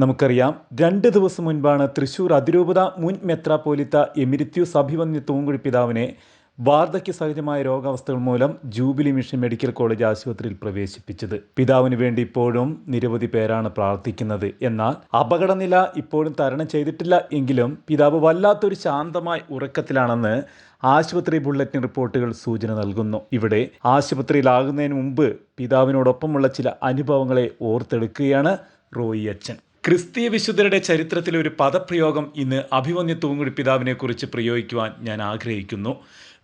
നമുക്കറിയാം. രണ്ട് ദിവസം മുൻപാണ് തൃശൂർ അതിരൂപത മുൻ മെത്രാപ്പോലിത്ത എമിരിത്യു അഭിവന്യ തൂങ്കുഴി പിതാവിനെ വാർദ്ധക്യ സഹജമായ രോഗാവസ്ഥകൾ മൂലം ജൂബിലി മിഷൻ മെഡിക്കൽ കോളേജ് ആശുപത്രിയിൽ പ്രവേശിപ്പിച്ചത്. പിതാവിന് വേണ്ടി ഇപ്പോഴും നിരവധി പേരാണ് പ്രാർത്ഥിക്കുന്നത്. എന്നാൽ അപകടനില ഇപ്പോഴും തരണം ചെയ്തിട്ടില്ല എങ്കിലും പിതാവ് വല്ലാത്തൊരു ശാന്തമായ ഉറക്കത്തിലാണെന്ന് ആശുപത്രി ബുള്ളറ്റിൻ റിപ്പോർട്ടുകൾ സൂചന നൽകുന്നു. ഇവിടെ ആശുപത്രിയിലാകുന്നതിന് മുമ്പ് പിതാവിനോടൊപ്പമുള്ള ചില അനുഭവങ്ങളെ ഓർത്തെടുക്കുകയാണ് റോയി അച്ഛൻ. ക്രിസ്തീയ വിശുദ്ധരുടെ ചരിത്രത്തിലെ ഒരു പദപ്രയോഗം ഇന്ന് അഭിമന്യ തൂങ്ങുടി പിതാവിനെ കുറിച്ച് പ്രയോഗിക്കുവാൻ ഞാൻ ആഗ്രഹിക്കുന്നു.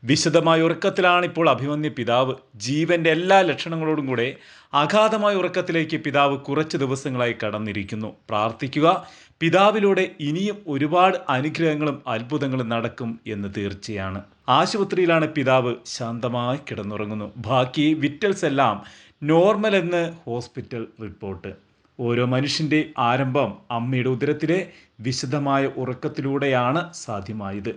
വിശദമായ ഉറക്കത്തിലാണ് ഇപ്പോൾ അഭിമന്യ പിതാവ്. ജീവന്റെ എല്ലാ ലക്ഷണങ്ങളോടും കൂടെ അഗാധമായ ഉറക്കത്തിലേക്ക് പിതാവ് കുറച്ച് ദിവസങ്ങളായി കടന്നിരിക്കുന്നു. പ്രാർത്ഥിക്കുക പിതാവിലൂടെ ഇനിയും ഒരുപാട് അനുഗ്രഹങ്ങളും അത്ഭുതങ്ങളും നടക്കും എന്ന് തീർച്ചയാണ്. ആശുപത്രിയിലാണ് പിതാവ് ശാന്തമായി കിടന്നുറങ്ങുന്നു. ബാക്കി വിറ്റൽസ് എല്ലാം നോർമൽ എന്ന് ഹോസ്പിറ്റൽ റിപ്പോർട്ട്. ഓരോ മനുഷ്യന്റെ ആരംഭം അമ്മയുടെ ഉദരത്തിലെ വിശദമായ ഉറക്കത്തിലൂടെയാണ് സാധ്യമായത്.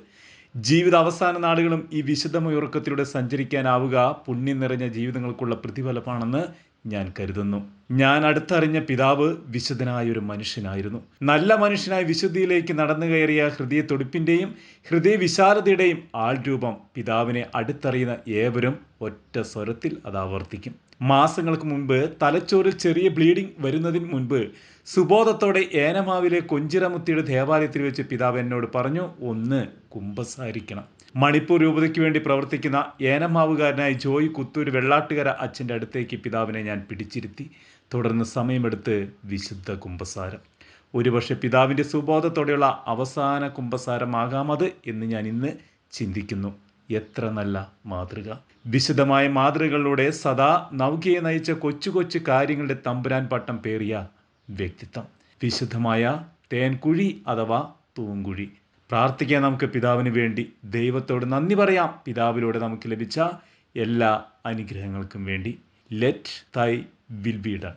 ജീവിത അവസാന നാളുകളും ഈ വിശദമായ ഉറക്കത്തിലൂടെ സഞ്ചരിക്കാനാവുക പുണ്യം നിറഞ്ഞ ജീവിതങ്ങൾക്കുള്ള പ്രതിഫലമാണെന്ന് ഞാൻ കരുതുന്നു. ഞാൻ അടുത്തറിഞ്ഞ പിതാവ് വിശുദ്ധനായ ഒരു മനുഷ്യനായിരുന്നു. നല്ല മനുഷ്യനായി വിശുദ്ധിയിലേക്ക് നടന്നു കയറിയ ഹൃദയ ഹൃദയവിശാലതയുടെയും ഹൃദയ വിശാലതയുടെയും ആൾരൂപം പിതാവിനെ അടുത്തറിയുന്ന ഏവരും ഒറ്റ സ്വരത്തിൽ അത് ആവർത്തിക്കും. മാസങ്ങൾക്ക് മുൻപ് തലച്ചോറിൽ ചെറിയ ബ്ലീഡിംഗ് വരുന്നതിന് മുൻപ് സുബോധത്തോടെ ഏനമാവിലെ കൊഞ്ചിറമുത്തിയുടെ ദേവാലയത്തിൽ വെച്ച് പിതാവ് എന്നോട് പറഞ്ഞു ഒന്ന് കുമ്പസാരിക്കണം. മണിപ്പൂർ രൂപതയ്ക്ക് വേണ്ടി പ്രവർത്തിക്കുന്ന ഏനമാവുകാരനായ ജോയ് കുത്തൂര് വെള്ളാട്ടുകര അച്ഛന്റെ അടുത്തേക്ക് പിതാവിനെ ഞാൻ പിടിച്ചിരുത്തി. തുടർന്ന് സമയമെടുത്ത് വിശുദ്ധ കുമ്പസാരം. ഒരുപക്ഷെ പിതാവിന്റെ സുബോധത്തോടെയുള്ള അവസാന കുമ്പസാരമാകാമത് എന്ന് ഞാൻ ഇന്ന് ചിന്തിക്കുന്നു. എത്ര നല്ല മാതൃക. വിശദമായ മാതൃകകളിലൂടെ സദാ നൗകയെ നയിച്ച കൊച്ചു കൊച്ചു കാര്യങ്ങളുടെ തമ്പുരാൻ പട്ടം പേറിയ വ്യക്തിത്വം. വിശുദ്ധമായ തേൻകുഴി അഥവാ തൂങ്കുഴി. പ്രാർത്ഥിക്കാൻ നമുക്ക് പിതാവിന് വേണ്ടി. ദൈവത്തോട് നന്ദി പറയാം. പിതാവിലൂടെ നമുക്ക് ലഭിച്ച എല്ലാ അനുഗ്രഹങ്ങൾക്കും വേണ്ടി. ലെറ്റ് തൈ വിൽ ബി ഡൺ